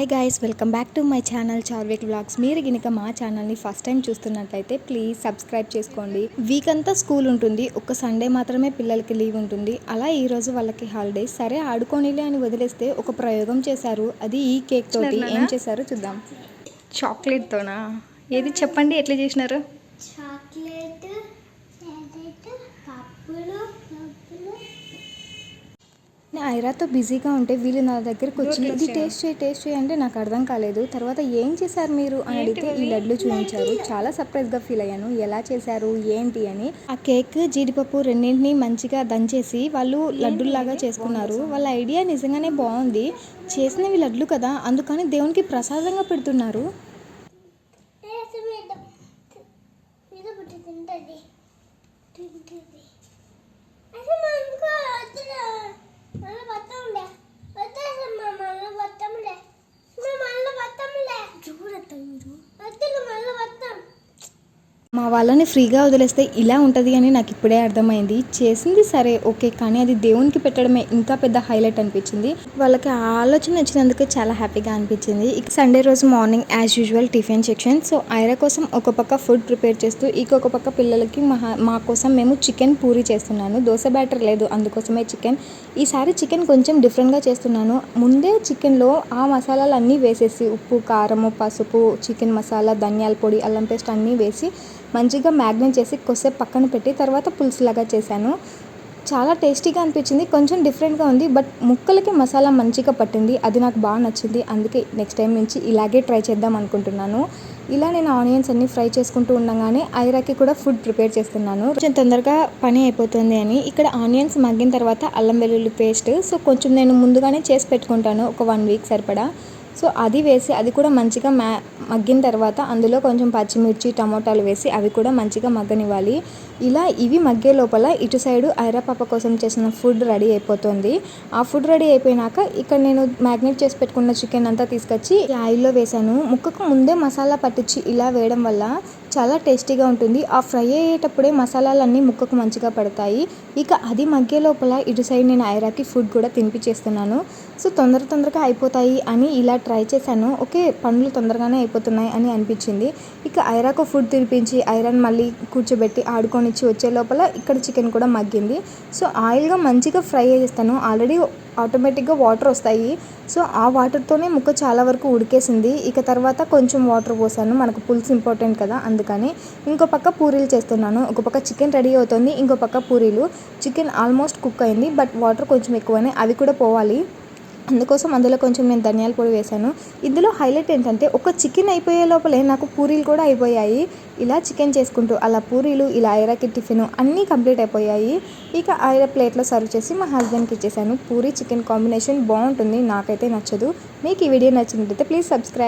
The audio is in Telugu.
Hi guys welcome back to my channel Charvik vlogs మీరు గినక మా ఛానల్ని ఫస్ట్ టైం చూస్తున్నట్లయితే ప్లీజ్ సబ్స్క్రైబ్ చేసుకోండి. వీక్ అంతా స్కూల్ ఉంటుంది. ఒక్క సండే మాత్రమే పిల్లలకి లీవ్ ఉంటుంది. అలా ఈ రోజు వాళ్ళకి హాలిడేస్ సరే ఆడుకోనిలే అని వదిలేస్తే ఒక ప్రయోగం చేశారు. అది ఈ కేక్ తోటి ఏం చేశారో చూద్దాం. చాక్లెట్తోనా ఏది చెప్పండి ఎట్లా చేసినారు? చాక్లెట్ ఐరాతో బిజీగా ఉంటే వీళ్ళు నా దగ్గరకు వచ్చి ఇది టేస్ట్ చేయి టేస్ట్ చేయి అంటే నాకు అర్థం కాలేదు. తర్వాత ఏం చేశారు మీరు? అని అడిగితే ఈ లడ్లు చూపించారు. చాలా సర్ప్రైజ్గా ఫీల్ అయ్యాను. ఎలా చేశారు? ఏంటి అని. ఆ కేక్ జీడిపప్పు రెండింటిని మంచిగా దంచేసి వాళ్ళు లడ్డుల్లాగా చేసుకున్నారు. వాళ్ళ ఐడియా నిజంగానే బాగుంది. చేసినవి లడ్లు కదా అందుకని దేవునికి ప్రసాదంగా పెడుతున్నారు. తింటది అసలు మా ఇంకో వద్దురా మళ్ళీ బతంలే వద్దేసమ్మా మళ్ళీ బతంలే మళ్ళీ బతంలే చూడత్త మీరు వద్దు మళ్ళీ బతాం మా వాళ్ళని ఫ్రీగా వదిలేస్తే ఇలా ఉంటుంది అని నాకు ఇప్పుడే అర్థమైంది. చేసింది సరే ఓకే కానీ అది దేవునికి పెట్టడమే ఇంకా పెద్ద హైలైట్ అనిపించింది. వాళ్ళకి ఆలోచన వచ్చినందుకు చాలా హ్యాపీగా అనిపించింది. ఇక సండే రోజు morning as usual tiffin section. So Aira కోసం ఒక పక్క ఫుడ్ ప్రిపేర్ చేస్తూ ఇంకొక పక్క పిల్లలకి మా మా కోసం మేము చికెన్ పూరి చేస్తున్నాను. దోశ బ్యాటర్ లేదు అందుకోసమే చికెన్. ఈసారి చికెన్ కొంచెం డిఫరెంట్గా చేస్తున్నాను. ముందే చికెన్లో ఆ మసాలాలు అన్నీ వేసేసి ఉప్పు కారము పసుపు చికెన్ మసాలా ధనియాల పొడి అల్లం పేస్ట్ అన్నీ వేసి మంచిగా మ్యాగ్నేట్ చేసి కొద్దిసేపు పక్కన పెట్టి తర్వాత పులుసులాగా చేశాను. చాలా టేస్టీగా అనిపించింది కొంచెం డిఫరెంట్గా ఉంది బట్ ముక్కలకి మసాలా మంచిగా పట్టింది. అది నాకు బాగా నచ్చింది. అందుకే నెక్స్ట్ టైం నుంచి ఇలాగే ట్రై చేద్దాం అనుకుంటున్నాను. ఇలా నేను ఆనియన్స్ అన్ని ఫ్రై చేసుకుంటూ ఉండగానే ఐరాకి కూడా ఫుడ్ ప్రిపేర్ చేస్తున్నాను. కొంచెం తొందరగా పని అయిపోతుంది అని ఇక్కడ ఆనియన్స్ మగ్గిన తర్వాత అల్లం వెల్లుల్లి పేస్ట్. సో కొంచెం నేను ముందుగానే చేసి పెట్టుకుంటాను. ఒక వన్ వీక్ సరిపడా. సో అది వేసి అది కూడా మంచిగా మ్యా మగ్గిన తర్వాత అందులో కొంచెం పచ్చిమిర్చి టమోటాలు వేసి అవి కూడా మంచిగా మగ్గనివ్వాలి. ఇలా ఇవి మగ్గే లోపల ఇటు సైడు ఐరా పాప కోసం చేసిన ఫుడ్ రెడీ అయిపోతుంది. ఆ ఫుడ్ రెడీ అయిపోయినాక ఇక్కడ నేను మ్యాగ్నేట్ చేసి పెట్టుకున్న చికెన్ అంతా తీసుకొచ్చి ఈ ఆయిల్లో వేసాను ముక్కకు ముందే మసాలా పట్టించి ఇలా వేయడం వల్ల చాలా టేస్టీగా ఉంటుంది. ఆ ఫ్రై అయ్యేటప్పుడే మసాలాలన్నీ ముక్కకు మంచిగా పడతాయి. ఇక అది మగ్గే లోపల ఇటు సైడ్ నేను ఐరాకి ఫుడ్ కూడా తినిపించేస్తున్నాను. సో తొందర తొందరగా అయిపోతాయి అని ఇలా ట్రై చేశాను. ఓకే పనులు తొందరగానే అయిపోతున్నాయి అని అనిపించింది. ఇక ఐరాకు ఫుడ్ తినిపించి ఐరన్ మళ్ళీ కూర్చోబెట్టి ఆడుకొనిచ్చి వచ్చే లోపల ఇక్కడ చికెన్ కూడా మగ్గింది. సో ఆయిల్గా మంచిగా ఫ్రై చేస్తాను. ఆల్రెడీ ఆటోమేటిక్గా వాటర్ వస్తాయి. సో ఆ వాటర్తోనే ముక్క చాలా వరకు ఉడికేసింది. ఇక తర్వాత కొంచెం వాటర్ పోసాను. మనకు పులుసు ఇంపార్టెంట్ కదా అందుకని. ఇంకో పక్క పూరీలు చేస్తున్నాను. ఒక పక్క చికెన్ రెడీ అవుతుంది. ఇంకో పక్క పూరీలు. చికెన్ ఆల్మోస్ట్ కుక్ అయింది బట్ వాటర్ కొంచెం ఎక్కువనే. అవి కూడా పోవాలి. అందుకోసం అందులో కొంచెం నేను ధనియాల పొడి వేశాను. ఇందులో హైలైట్ ఏంటంటే ఒక చికెన్ అయిపోయే లోపలే నాకు పూరీలు కూడా అయిపోయాయి. ఇలా చికెన్ చేసుకుంటూ అలా పూరీలు ఇలా ఐరాకి టిఫిన్ అన్నీ కంప్లీట్ అయిపోయాయి. ఇక ఐరా ప్లేట్లో సర్వ్ చేసి మా హస్బెండ్కి ఇచ్చేసాను పూరీ చికెన్ కాంబినేషన్ బాగుంటుంది నాకైతే నచ్చదు. మీకు ఈ వీడియో నచ్చినట్లయితే ప్లీజ్ సబ్స్క్రైబ్